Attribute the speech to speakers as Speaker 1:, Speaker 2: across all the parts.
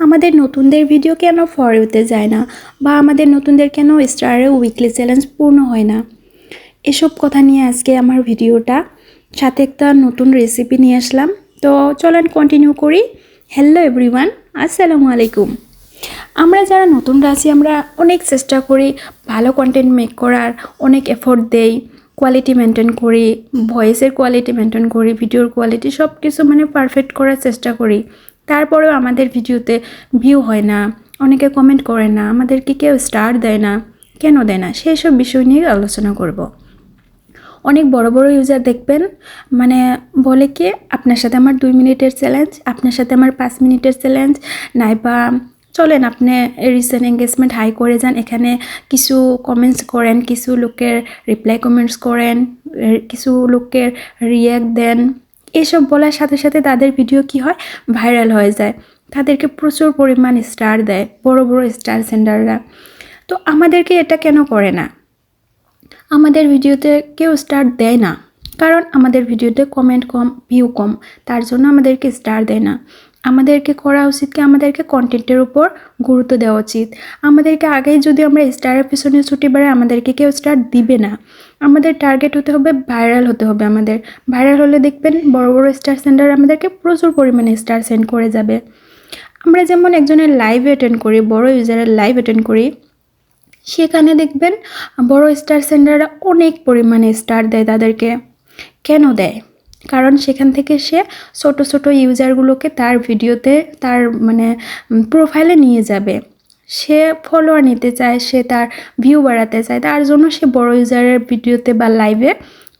Speaker 1: আমাদের নতুনদের ভিডিও কেন ফরেতে যায় না? বা আমাদের নতুনদের কেন স্টারের উইকলি চ্যালেঞ্জ পূর্ণ হয় না? এসব কথা নিয়ে আজকে আমার ভিডিওটা সাথে একটা নতুন রেসিপি নিয়ে আসলাম। তো চলেন কন্টিনিউ করি। হ্যালো এভরিওয়ান আসসালামু আলাইকুম। আমরা যারা নতুনরা আছি, আমরা অনেক চেষ্টা করি ভালো কন্টেন্ট মেক করার, অনেক এফোর্ট দেই কোয়ালিটি মেনটেন করি ভয়েসের কোয়ালিটি মেনটেন করি ভিডিওর কোয়ালিটি সব কিছু মানে পারফেক্ট করার চেষ্টা করি। তারপরেও আমাদের ভিডিওতে ভিউ হয় না, অনেকে কমেন্ট করে না, আমাদেরকে কেউ স্টার দেয় না, কেন দেয় না সেই সব বিষয় নিয়ে আলোচনা করব। অনেক বড় বড় ইউজার দেখবেন মানে বলে কি, আপনার সাথে আমার দুই মিনিটের চ্যালেঞ্জ আপনার সাথে আমার পাঁচ মিনিটের চ্যালেঞ্জ নাইবা চলেন আপনি রিসেন্ট এঙ্গেজমেন্ট হাই করে যান, এখানে কিছু কমেন্টস করেন, কিছু লোকের রিপ্লাই কমেন্টস করেন কিছু লোকের রিয়াক্ট দেন। এসব বলার সাথে সাথে তাদের ভিডিও কি হয়? ভাইরাল হয়ে যায়। তাদেরকে প্রচুর পরিমাণ স্টার দেয়, বড় বড় স্টার সেন্ডাররা তো আমাদেরকে এটা কেন করে না? আমাদের ভিডিওতে কেউ স্টার দেয় না। কারণ আমাদের ভিডিওতে কমেন্ট কম ভিউ কম। তার জন্য আমাদেরকে স্টার দেয় না। আমাদেরকে করা উচিত কি আমাদেরকে কন্টেন্টের উপর গুরুত্ব দেওয়া উচিত। আমাদেরকে আগেই যদি আমরা স্টারের পিছনে ছুটি বেড়াই, আমাদেরকে কেউ স্টার দিবে না। আমাদের টার্গেট হতে হবে ভাইরাল হতে হবে আমাদের। ভাইরাল হলে দেখবেন বড় বড় স্টার সেন্টার আমাদেরকে প্রচুর পরিমাণে স্টার সেন্ড করে যাবে। আমরা যেমন একজনের লাইভ অ্যাটেন্ড করি, বড় ইউজারের লাইভ অ্যাটেন্ড করি, সেখানে দেখবেন বড় স্টার সেন্টাররা অনেক পরিমাণে স্টার দেয় তাদেরকে। কেন দেয়? কারণ সেখান থেকে সে ছোট ছোট ইউজারগুলোকে তার ভিডিওতে, তার মানে প্রোফাইলে নিয়ে যাবে। সে ফলোয়ার নিতে চায়, সে তার ভিউ বাড়াতে চায়, তার জন্য সে বড় ইউজারের ভিডিওতে বা লাইভে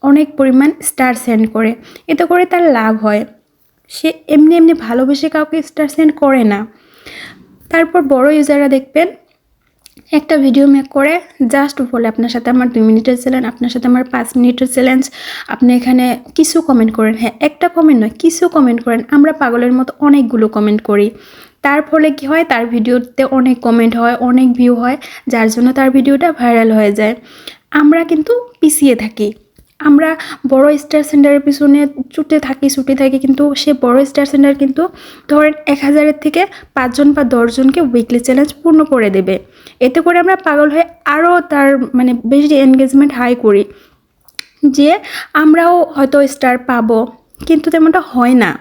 Speaker 1: অনেক পরিমাণ স্টার সেন্ড করে। এতে করে তার লাভ হয়। সে এমনি এমনি ভালোবেসে কাউকে স্টার সেন্ড করে না। তারপর বড় ইউজাররা দেখবেন একটা ভিডিও মেক করে জাস্ট বলে আপনার সাথে আমার দুই মিনিটের চ্যালেঞ্জ আপনার সাথে আমার পাঁচ মিনিটের চ্যালেঞ্জ আপনি এখানে কিছু কমেন্ট করেন। হ্যাঁ একটা কমেন্ট নয়, কিছু কমেন্ট করেন। আমরা পাগলের মতো অনেকগুলো কমেন্ট করি। তার ফলে কি হয়? তার ভিডিওতে অনেক কমেন্ট হয়, অনেক ভিউ হয়, যার জন্য তার ভিডিওটা ভাইরাল হয়ে যায়। আমরা কিন্তু পিছিয়ে থাকি। আমরা বড় স্টার সেন্টারের পিছনে ছুটে থাকি ছুটে থাকি কিন্তু সে বড় স্টার সেন্টার কিন্তু ধরেন এক হাজারের থেকে পাঁচজন বা দশজনকে উইকলি চ্যালেঞ্জ পূর্ণ করে দেবে। এতে করে আমরা পাগল হয়ে আরও তার মানে বেশি এনগেজমেন্ট হাই করি। যে আমরাও হয়তো স্টার পাবো, কিন্তু তেমনটা হয় না।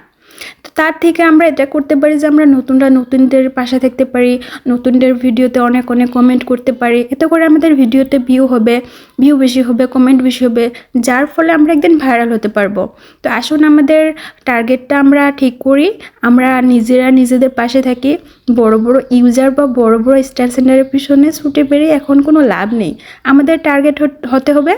Speaker 1: তার থেকে আমরা এটা করতে পারি যে আমরা নতুনরা নতুনদের পাশে থাকতে পারি, নতুনদের ভিডিওতে অনেক অনেক কমেন্ট করতে পারি। এতে করে আমাদের ভিডিওতে ভিউ হবে ভিউ বেশি হবে কমেন্ট বেশি হবে, যার ফলে আমরা একদিন ভাইরাল হতে পারব। তো আসুন আমাদের টার্গেটটা আমরা ঠিক করি, আমরা নিজেরা নিজেদের পাশে থাকি, বড় বড় ইউজার বা বড় বড় স্টার সেন্টারের পিছনে ছুটে বেরিয়ে এখন কোনো লাভ নেই। আমাদের টার্গেট হতে হবে